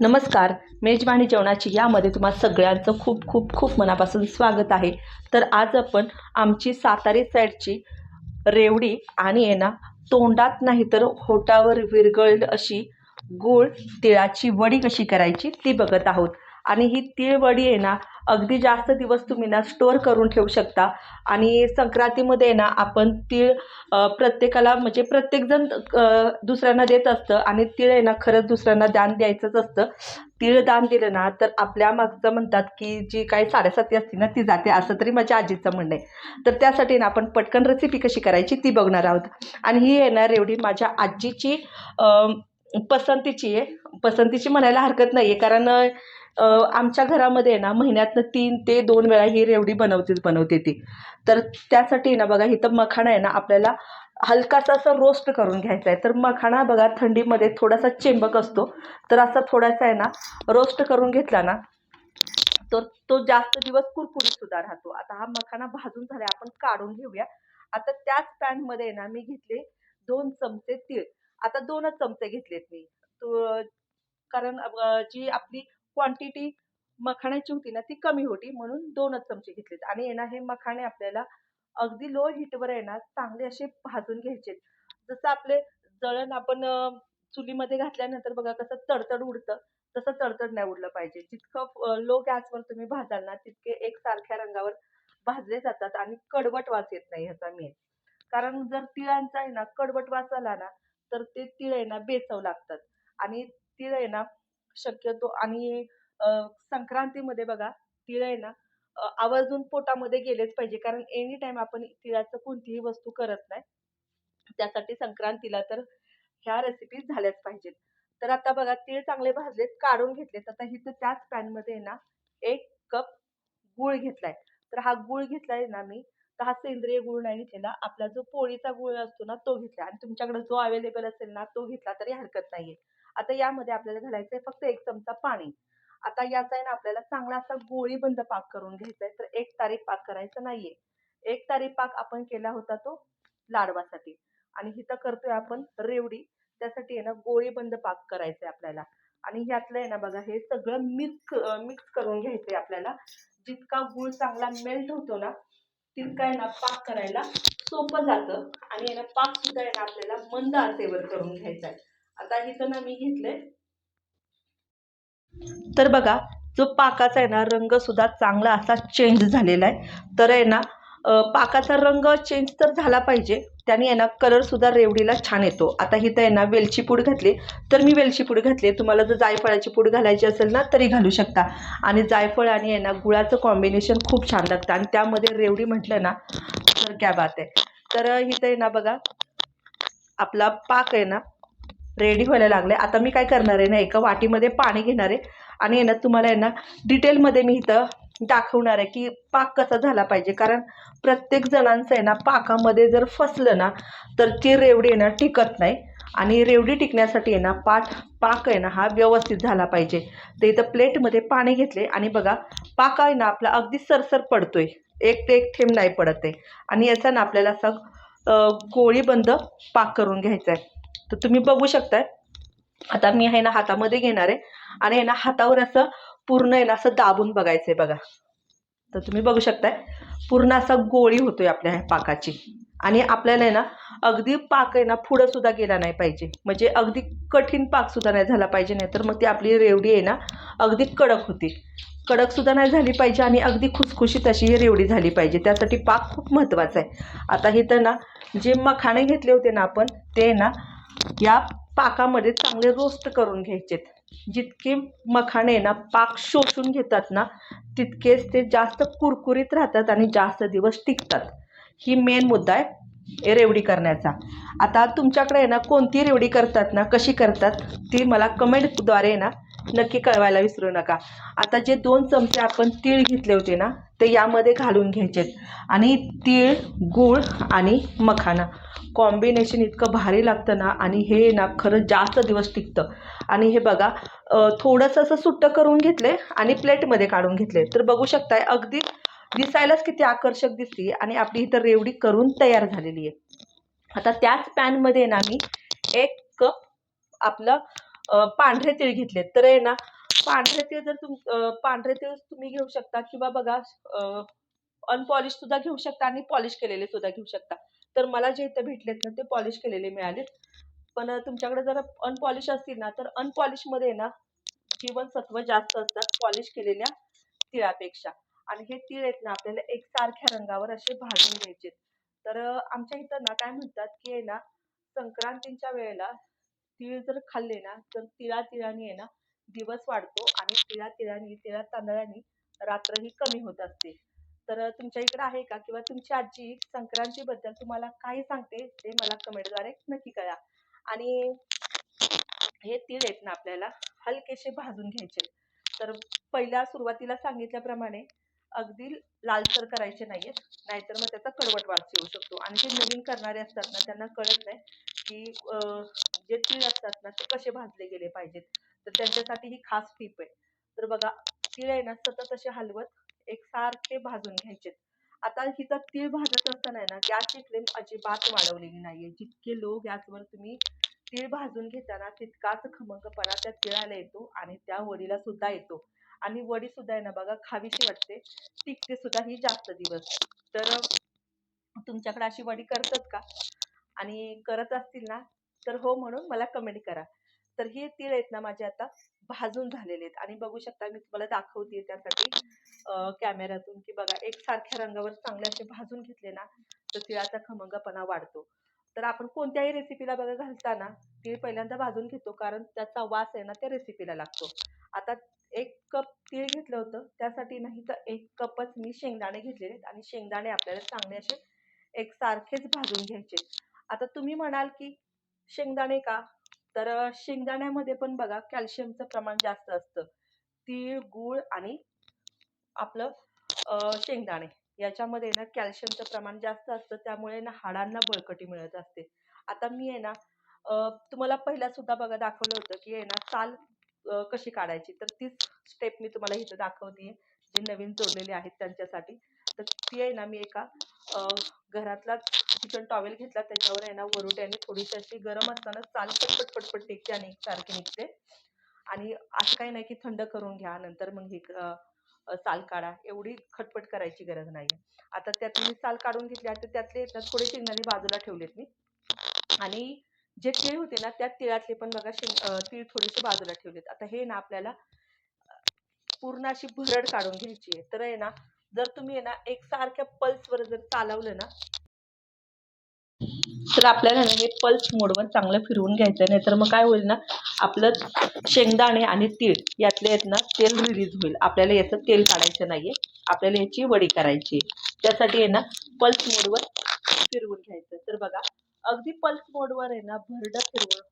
नमस्कार मेजवानी जेवणाची यामध्ये तुम्हा सगळ्यांचं खूप खूप खूप मनापासून स्वागत आहे. तर आज आपण आमची सातारी साईडची रेवडी आणि आहे ना तोंडात नाही तर होटावर विरगळ अशी गूळ तिळाची वडी कशी करायची ती बघत आहोत. आणि ही तिळवडी आहे ना अगदी जास्त दिवस तुम्ही ना स्टोअर करून ठेवू शकता. आणि संक्रांतीमध्ये आहे ना आपण तीळ प्रत्येकाला म्हणजे प्रत्येकजण दुसऱ्यांना देत असतं. आणि तीळ आहे ना खरंच दुसऱ्यांना दान द्यायचंच असतं. तीळ दान दिलं ना तर आपल्या मागचं म्हणतात की जी काही साडेसाती असते ना ती जाते. असं तरी माझ्या आजीचं म्हणणं आहे. तर त्यासाठी ना आपण पटकन रेसिपी कशी करायची ती बघणार आहोत. आणि ही आहे ना रेवडी माझ्या आजीची पसंतीची आहे. पसंतीची म्हणायला हरकत नाही आहे कारण आमच्या घरामध्ये आहे ना महिन्यातनं तीन ते दोन वेळा ही रेवडी बनवतेच बनवते ती. तर त्यासाठी ना बघा इथं मखाणा आहे ना आपल्याला हलकासा असं रोस्ट करून घ्यायचा आहे. तर मखाणा बघा थंडीमध्ये थोडासा चेंबक असतो. तर असा थोडासा आहे ना रोस्ट करून घेतला ना तर तो जास्त दिवस कुरकुरीत सुद्धा राहतो. आता हा मखाना भाजून झाला आपण काढून घेऊया. आता त्याच पॅनमध्ये ना मी घेतले दोन चमचे तीळ. आता दोनच चमचे घेतलेत मी. तो कारण जी आपली क्वांटिटी मखाण्याची होती ना ती कमी होती म्हणून दोनच चमचे घेतलेत. आणि येणार ना हे मखाणे आपल्याला अगदी लो हीटवर आहे ना चांगले असे भाजून घ्यायचे जसं आपले जळण आपण चुलीमध्ये घातल्यानंतर बघा कसं तडतड उडतं तसं तडतड नाही उडलं पाहिजे. जितकं लो गॅसवर तुम्ही भाजाल ना तितके एकसारख्या रंगावर भाजले जातात आणि कडवट वास येत नाही ह्याचा मेन कारण जर तिळांचा आहे ना कडवट वास आला ना तर ते तिळ आहे ना बेचव लागतात. आणि तिळ आहे ना शक्यतो आणि संक्रांतीमध्ये बघा तिळ आहे ना आवर्जून पोटामध्ये गेलेच पाहिजे. कारण एनी टाइम आपण तिळाचं कोणतीही वस्तू करत नाही त्यासाठी संक्रांतीला तर ह्या रेसिपीज झाल्याच पाहिजेत. तर आता बघा तीळ चांगले भाजलेत काढून घेतलेत. आता हिथं त्याच पॅनमध्ये ना एक कप गूळ घेतलाय. तर हा गूळ घेतलाय ना मी तर हा सेंद्रिय गुळ नाही घेतलेला. आपला जो पोळीचा गुळ असतो ना तो घेतला आणि तुमच्याकडे जो अवेलेबल असेल ना तो घेतला तरी हरकत नाहीये. आता यामध्ये आपल्याला घालायचंय फक्त एक चमचा पाणी. आता याचा आहे ना आपल्याला चांगला असा गोळीबंद पाक करून घ्यायचा आहे तर एक तारीख पाक करायचा नाहीये. एक तारीख पाक आपण केला होता तो लाडवासाठी. आणि इथं करतोय आपण रेवडी. त्यासाठी आहे ना गोळीबंद पाक करायचा आहे आपल्याला. आणि ह्यातलं आहे ना बघा हे सगळं मिक्स मिक्स करून घ्यायचंय आपल्याला. जितका गूळ चांगला मेल्ट होतो ना तितका आहे ना पाक करायला सोपं जातं. आणि आहे ना पाक सुद्धा आहे ना आपल्याला मंद आचेवर करून घ्यायचा आहे आता इथं ना मी घेतलंय. तर बघा जो पाकाचा आहे ना रंग सुद्धा चांगला असा चेंज झालेला आहे. तर आहे ना पाकाचा रंग चेंज तर झाला पाहिजे. त्याने आहे ना कलर सुद्धा रेवडीला छान येतो. आता इथं आहे ना वेलची पूड घातली. तर मी वेलची पूड घातली तुम्हाला जर जायफळाची पूड घालायची असेल ना तरी घालू शकता. आणि जायफळ आणि आहे ना गुळाचं कॉम्बिनेशन खूप छान लागतं. आणि त्यामध्ये रेवडी म्हटलं ना तर क्या बात आहे. तर इथं आहे ना बघा आपला पाक आहे ना रेडी व्हायला लागले. आता मी काय करणार आहे ना एका वाटीमध्ये पाणी घेणार आहे. आणि आहे ना तुम्हाला आहे ना डिटेलमध्ये मी इथं दाखवणार आहे की पाक कसा झाला पाहिजे. कारण प्रत्येक जणांचं आहे ना पाकामध्ये जर फसलं ना तर ती रेवडी आहे ना टिकत नाही. आणि रेवडी टिकण्यासाठी आहे ना पाठ पाक आहे ना हा व्यवस्थित झाला पाहिजे. तर इथं प्लेटमध्ये पाणी घेतले आणि बघा पाक आहे ना आपला अगदी सरसर पडतोय. एक ते एक थेंब नाही पडत आहे. आणि याचा ना आपल्याला असा गोळीबंद पाक करून घ्यायचा आहे. तर तुम्ही बघू शकताय. आता मी आहे ना हातामध्ये घेणार आहे. आणि आहे ना हातावर असं पूर्ण आहे ना असं दाबून बघायचं आहे बघा. तर तुम्ही बघू शकताय. पूर्ण असा गोळी होतोय आपल्या ह्या पाकाची. आणि आपल्याला आहे ना अगदी पाक आहे ना पुढं सुद्धा गेला नाही पाहिजे. म्हणजे अगदी कठीण पाक सुद्धा नाही झाला पाहिजे नाही तर मग ती आपली रेवडी आहे ना अगदी कडक होती. कडक सुद्धा नाही झाली पाहिजे आणि अगदी खुसखुशीत अशी ही रेवडी झाली पाहिजे. त्यासाठी पाक खूप महत्त्वाचा आहे. आता इथं ना जे मखाणे घेतले होते ना आपण ते ना या पाकामध्ये चांगले रोस्ट करून घ्यायचेत. जितके मखाणे ना पाक शोषून घेतात ना तितकेच ते जास्त कुरकुरीत राहतात आणि जास्त दिवस टिकतात. ही मेन मुद्दा आहे रेवडी करण्याचा. आता तुमच्याकडे आहे ना कोणती रेवडी करतात ना कशी करतात ती मला कमेंटद्वारे ना नक्की कळवायला विसरू नका. आता जे दोन चमचे आपण तीळ घेतले होते ना ते यामध्ये घालून घ्यायचेत. आणि तीळ गूळ आणि मखाना कॉम्बिनेशन इतकं भारी लागतं ना आणि हे ना खरं जास्त दिवस टिकतं. आणि हे बघा थोडंसं असं सुट्टं करून घेतले आणि प्लेटमध्ये काढून घेतले. तर बघू शकताय अगदी दिसायलाच किती आकर्षक दिसते आणि आपली इथं रेवडी करून तयार झालेली आहे. आता त्याच पॅनमध्ये ना मी एक कप आपलं पांढरे तीळ घेतले तर आहे ना पांढरे तीळ जर तुम पांढरे तीळ तुम्ही घेऊ शकता किंवा बघा अनपॉलिश सुद्धा घेऊ शकता आणि पॉलिश केलेले सुद्धा घेऊ शकता. तर मला जे इथे भेटलेत ना ते पॉलिश केलेले मिळालेत. पण तुमच्याकडे जर अनपॉलिश असतील ना तर अनपॉलिशमध्ये ना जीवनसत्व जास्त असतात पॉलिश केलेल्या तिळापेक्षा. आणि हे तीळ आहेत ना आपल्याला एकसारख्या रंगावर असे भाजून घ्यायचे तर आमच्या इथं ना काय म्हणतात की आहे ना संक्रांतीच्या वेळेला तीळ जर खाल्ले ना तर तिळा तिळाने आहे ना दिवस वाढतो आणि तिळा तिळाने तिळा तांदळाने रात्र ही कमी होत असते. तर तुमच्या इकडे आहे का? किंवा तुमची आजी संक्रांतीबद्दल तुम्हाला काय सांगते ते मला कमेंटद्वारे नक्की कळा आणि हे तीळ आहेत ना आपल्याला हलकेसे भाजून घ्यायचे. तर पहिल्या सुरुवातीला सांगितल्याप्रमाणे अगदी लालसर करायचे नाहीयेत नाहीतर मग त्याचा कडवट वास येऊ शकतो. आणि जे नवीन करणारे असतात ना त्यांना कळत नाही की जे तीळ असतात ना ते कसे भाजले गेले पाहिजेत. तर त्यांच्यासाठी ही खास टीप आहे. तर बघा तीळ आहे ना सतत असे हलवत एकसारखे भाजून घ्यायचे आता हिचा तीळ भाजत असताना ना गॅसची फ्लेम अजिबात वाढवलेली नाहीये. जितके लो गॅसवर तुम्ही तीळ भाजून घेताना तितकाच खमंगपणा त्या तिळाला येतो आणि त्या वडीला सुद्धा येतो. आणि वडी सुद्धा आहे ना बघा खावीशी वाटते. टिकते सुद्धा ही जास्त दिवस. तर तुमच्याकडे अशी वडी करतात का? आणि करत असतील ना तर हो म्हणून मला कमेंट करा. तर हे तीळ आहेत ना माझे आता भाजून झालेले आहेत. आणि बघू शकता मी तुम्हाला दाखवते त्यासाठी कॅमेऱ्यातून की बघा एकसारख्या रंगावर चांगले असे भाजून घेतले ना तर तिळाचा खमंगपणा वाढतो. तर आपण कोणत्याही रेसिपीला बघा घालताना तीळ पहिल्यांदा भाजून घेतो कारण त्याचा वास आहे ना त्या रेसिपीला लागतो. आता एक कप तीळ घेतलं होतं त्यासाठी नाही तर एक कपच मी शेंगदाणे घेतलेले आहेत. आणि शेंगदाणे आपल्याला चांगले असे एकसारखेच भाजून घ्यायचे आता तुम्ही म्हणाल की शेंगदाणे का? तर शेंगदाण्यामध्ये पण बघा कॅल्शियमचं प्रमाण जास्त असतं. तीळ गूळ आणि आपलं शेंगदाणे याच्यामध्ये ना कॅल्शियमचं प्रमाण जास्त असतं. त्यामुळे ना हाडांना बळकटी मिळत असते. आता मी आहे ना तुम्हाला पहिल्या सुद्धा बघा दाखवलं होतं की आहे ना साल कशी काढायची. तर तीच स्टेप मी तुम्हाला इथं दाखवते जे नवीन जोडलेले आहेत त्यांच्यासाठी. तर ती आहे ना मी एका घरातलाच किचन टॉवेल घेतला त्याच्यावर आहे ना वरुट्याने थोडीशी अशी गरम असताना साल पटपट पटपट निघते आणि सारखी निघते. आणि असं काही नाही की थंड करून घ्या नंतर मग हे साल काढा. एवढी खटपट करायची गरज नाही आता त्यात मी साल काढून घेतली आता त्यातले थोडे शेंगदाणे बाजूला ठेवलेत मी. आणि जे तीळ होते ना त्या तिळातले पण बघा शेंग तीळ थोडेसे बाजूला ठेवलेत. आता हे ना आपल्याला पूर्ण अशी भरड काढून घ्यायची आहे. तर आहे ना जर तुम्ही आहे ना एकसारख्या पल्सवर जर चालवलं ना तर आपल्याला ना हे पल्स मोडवर चांगलं फिरवून घ्यायचं नाही तर मग काय होईल ना आपलं शेंगदाणे आणि तीळ यातले आहेत ना तेल रिलीज होईल. आपल्याला याचं तेल काढायचं नाहीये. आपल्याला याची वडी करायची आहे. त्यासाठी आहे ना पल्स मोडवर फिरवून घ्यायचं. तर बघा अगदी पल्स मोडवर आहे ना भरड फिरवून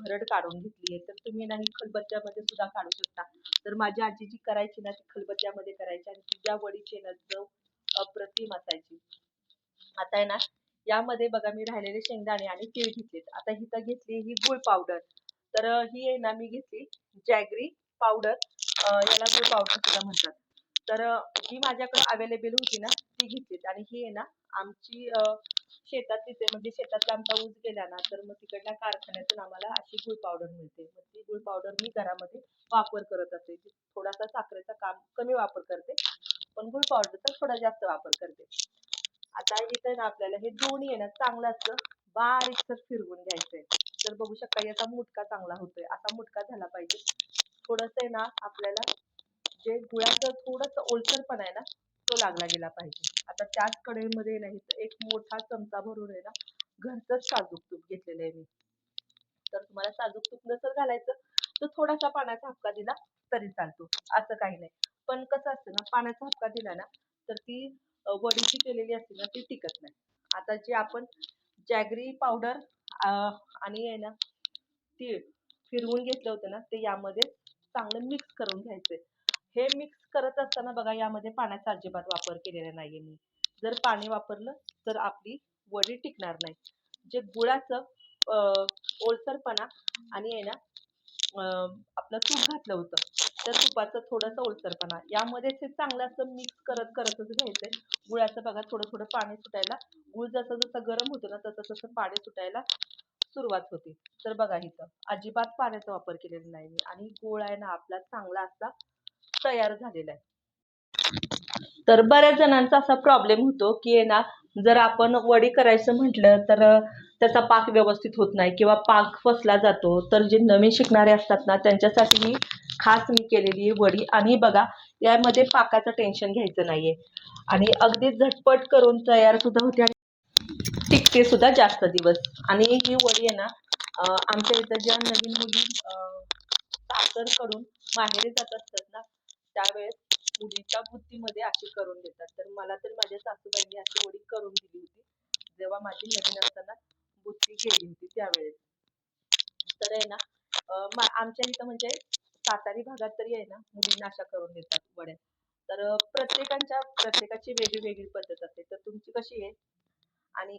भरड काढून घेतली आहे. तर तुम्ही ना ही खलबत्त्यामध्ये सुद्धा काढू शकता. तर माझी आजी जी करायची ना ती खलबत्त्यामध्ये करायची आणि तिच्या वडीची ना चव अप्रतिम असायची. आता आहे ना यामध्ये बघा मी राहिलेले शेंगदाणे आणि तीळ घेतलेत. आता हिथं घेतली ही गुळ पावडर. तर ही आहे ना मी घेतली जॅगरी पावडर. याला गुळ पावडर सुद्धा म्हणतात. तर ही माझ्याकडे अवेलेबल होती ना ती घेतलीत आणि ही आहे ना आमची शेतात तिथे म्हणजे शेतातला आमचा ऊस गेला ना तर मग तिकडल्या कारखान्यातून आम्हाला अशी गुळ पावडर मिळते. मग ती गुळ पावडर मी घरामध्ये वापर करत असते. थोडासा साखरेचा काम कमी वापर करते. पण गुळ पावडरचा थोडा जास्त वापर करते. आता इथे ना आपल्याला हे दोन्ही आहे ना चांगलं असं बारीकसर फिरवून घ्यायचंय. तर बघू शकता याचा मुटका चांगला होतोय. असा मुटका झाला पाहिजे. थोडस आहे ना आपल्याला जे गुळाचं थोडस ओलसरपणा आहे ना तो लागला गेला पाहिजे. आता त्याच कढईमध्ये नाही तर एक मोठा चमचा भरून आहे ना घरचंच साजूक तूप घेतलेलं आहे मी. तर तुम्हाला साजूक तूप नसेल घालायचं तर थोडासा पाण्याचा हपका दिला तरी चालतो. असं काही नाही. पण कसं असतं ना पाण्याचा हपका दिला ना तर ती वडीची केलेली असते ना ती टिकत नाही. आता जे आपण जॅगरी पावडर आणि आहे ना तीळ फिरवून घेतलं होतं ना ते यामध्ये चांगलं मिक्स करून घ्यायचंय. हे मिक्स करत असताना बघा यामध्ये पाण्याचा अजिबात वापर केलेला नाहीये मी. जर पाणी वापरलं तर आपली वडी टिकणार नाही. जे गुळाचं ओलसरपणा आणि आहे ना आपलं तूप घातलं होतं त्या तुपाचा थोडंसं ओलसरपणा. यामध्येच हे चांगलं असं मिक्स करत करतच घ्यायचंय. गुळाचं बघा थोडं थोडं पाणी सुटायला. गुळ जसं जसं गरम होतं ना तसं तसं पाणी सुटायला सुरुवात होते. तर बघा इथं अजिबात पाण्याचा वापर केलेला नाही मी. आणि गोळ आहे ना आपला चांगला असा तयार झालेला आहे. तर बऱ्याच जणांचा असा प्रॉब्लेम होतो की आहे ना जर आपण वडी करायचं म्हटलं तर त्याचा पाक व्यवस्थित होत नाही किंवा पाक फसला जातो तर जे नवीन शिकणारे असतात ना त्यांच्यासाठी ही खास मी केलेली आहे वडी. आणि बघा यामध्ये पाकाचं टेन्शन घ्यायचं नाहीये. आणि अगदी झटपट करून तयार सुद्धा होते आणि टिकते सुद्धा जास्त दिवस. आणि ही वडी आहे ना आमच्या इथं ज्या नवीन मुली साखर सासरकडून माहेरी जात असतात ना त्यावेळेस मुलीच्या बुद्धीमध्ये अशी करून देतात. तर मला तर माझ्या सासूबाईंनी अशी वडी करून दिली होती. जेव्हा माझी नवीन असताना बुद्धी गेली होती त्यावेळेस. तर आहे ना मा- आमच्या इथं म्हणजे सातारी भागात तरी आहे ना मुलींना अशा करून देतात वड्या. तर प्रत्येकांच्या प्रत्येकाची वेगळी वेगळी पद्धत असते. तर तुमची कशी आहे? आणि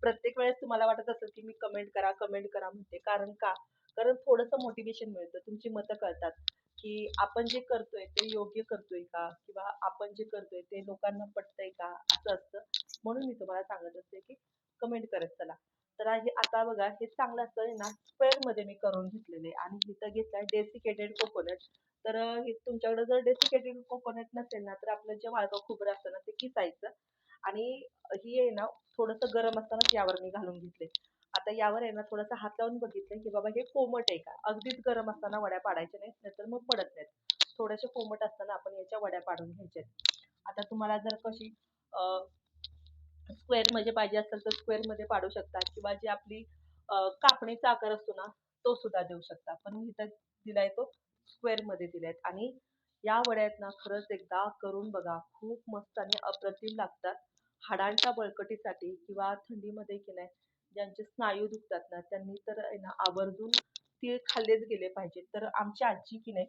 प्रत्येक वेळेस तुम्हाला वाटत असेल की मी कमेंट करा कमेंट करा म्हणते. कारण का? कारण थोडंसं मोटिवेशन मिळतं. तुमची मतं कळतात. की आपण जे करतोय ते योग्य करतोय का? किंवा आपण जे करतोय ते लोकांना पटतंय का? असं असतं. म्हणून मी तुम्हाला सांगत असते की कमेंट करत चला. तर हे आता बघा हे चांगलं असतं आहे ना. स्क्वेअरमध्ये मी करून घेतलेले आणि इथं घेतलाय डेसिकेटेड कोकोनट तर हे तुमच्याकडे जर डेसिकेटेड कोकोनट नसेल ना तर आपलं जे वाळगाव खोबरं असतं ना ते किसायचं. आणि ही आहे ना थोडंसं गरम असतानाच यावर मी घालून घेतले आता यावर आहे ना थोडासा हात लावून बघितलं की बाबा हे कोमट आहे का? अगदीच गरम असताना वड्या पाडायच्या नाहीत नाहीतर मग पडत नाहीत. थोड्याशा कोमट असताना आपण याच्या वड्या पाडून घ्यायच्या आता तुम्हाला जर कशी स्क्वेअरमध्ये पाहिजे असेल तर स्क्वेअरमध्ये पाडू शकता किंवा जी आपली कापणीचा आकार असतो ना तो सुद्धा देऊ शकता. पण मी इथं दिलाय तो स्क्वेअरमध्ये दिलाय. आणि या वड्यात ना खरंच एकदा करून बघा. खूप मस्त आणि अप्रतिम लागतात. हाडांच्या बळकटीसाठी किंवा थंडीमध्ये की नाही ज्यांचे स्नायू दुखतात ना त्यांनी तर आहे ना आवर्जून तीळ खाल्लेच गेले पाहिजेत तर आमची आजी की नाही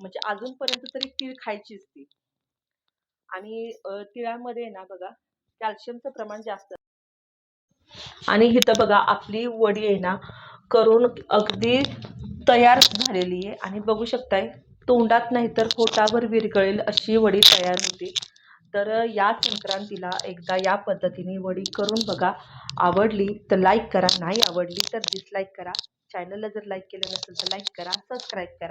म्हणजे अजूनपर्यंत तरी तीळ खायचीच ती. आणि तिळामध्ये आहे ना बघा कॅल्शियमचं प्रमाण जास्त आणि इथं बघा आपली वडी आहे ना करून अगदी तयार झालेली आहे. आणि बघू शकताय तोंडात नाही तर पोटावर विरघळेल अशी वडी तयार होते. तर या संक्रांतीला एकदा या पद्धतीने वडी करून बघा. आवडली तर लाईक करा. नाही आवडली तर डिसलाईक करा. चॅनलला जर लाईक केलं नसेल तर लाईक करा. सबस्क्राईब करा.